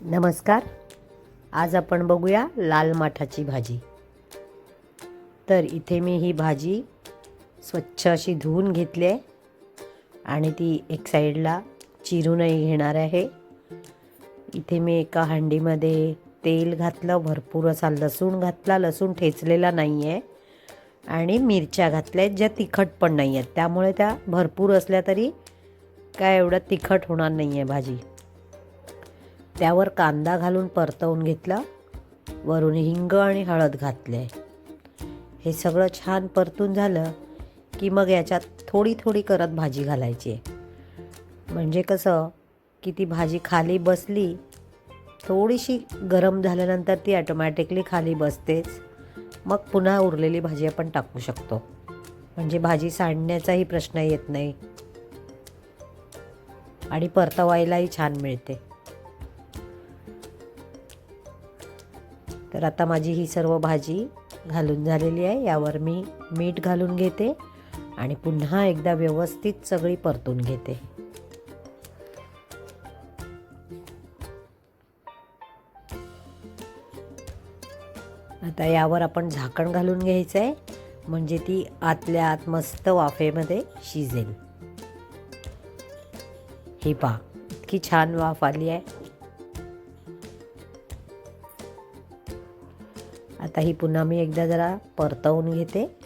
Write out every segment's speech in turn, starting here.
नमस्कार. आज आपण बघूया लाल माठाची भाजी. तर इथे मी ही भाजी स्वच्छ अशी धुवून घेतली आहे आणि ती एक साईडला चिरूनही घेणार आहे. इथे मी एका हंडीमध्ये तेल घातलं भरपूर असा लसूण घातला लसूण ठेचलेला नाही आहे आणि मिरच्या घातल्या आहेत ज्या तिखट पण नाही आहेत त्यामुळे त्या भरपूर असल्या तरी काय एवढं तिखट होणार नाही आहे भाजी. त्यावर कांदा घालून परतवून घेतला. वरून हिंग आणि हळद घातले. हे सगळं छान परतून झालं की मग याच्यात थोडी थोडी करत भाजी घालायची. म्हणजे कसं की ती भाजी खाली बसली थोडीशी गरम झाल्यानंतर ती ॲटोमॅटिकली खाली बसतेच. मग पुन्हा उरलेली भाजी आपण टाकू शकतो. म्हणजे भाजी सांडण्याचाही प्रश्न येत नाही. आणि परतवायलाही छान मिळते. तर आता माझी ही सर्व भाजी घालून झालेली आहे. यावर मी मीठ घालून घेते आणि पुन्हा एकदा व्यवस्थित सगळी परतून घेते. आता यावर आपण झाकण घालून घ्यायचं आहे. म्हणजे ती आतल्या आत मस्त वाफेमध्ये शिजेल. ही पहा इतकी छान वाफ आली आहे. आता ही पुन्हा मी एकदा जरा परतवून घेते.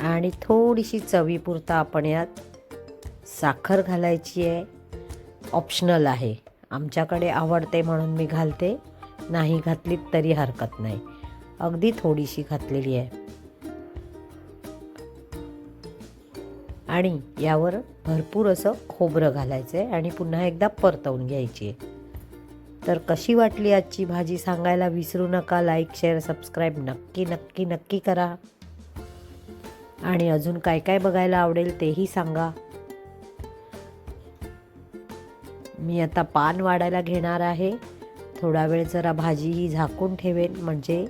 आणि थोडीशी चवीपुरता आपण यात साखर घालायची आहे. ऑप्शनल आहे. आमच्याकडे आवडते म्हणून मी घालते. नाही घातलीत तरी हरकत नाही. अगदी थोडीशी घातलेली आहे. आणि यावर भरपूर असं खोबरं घालायचं आहे आणि पुन्हा एकदा परतवून घ्यायची आहे तर कशी वाटली आजची भाजी सांगायला विसरू नका. लाईक शेअर सबस्क्राईब नक्की नक्की नक्की करा. आणि अजून काय काय बघायला आवडेल तेही सांगा. मी आता पान वाढायला घेणार आहे. थोडा वेळ जरा भाजी ही झाकून ठेवेन. म्हणजे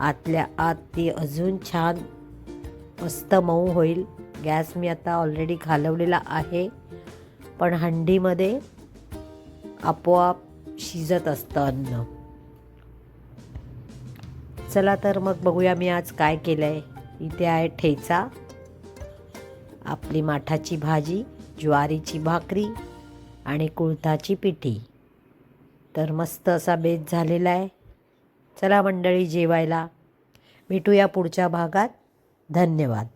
आतल्या आत ती अजून छान मस्त मऊ होईल. गॅस मी आता ऑलरेडी घालवलेला आहे पण हंडीमध्ये आपोआप शिजत असतं अन्न. चला तर मग बघूया मी आज काय केलं आहे इथे आहे ठेचा आपली माठाची भाजी ज्वारीची भाकरी आणि कुळथाची पिठी. तर मस्त असा बेत झालेला आहे. चला मंडळी जेवायला भेटूया पुढच्या भागात. धन्यवाद.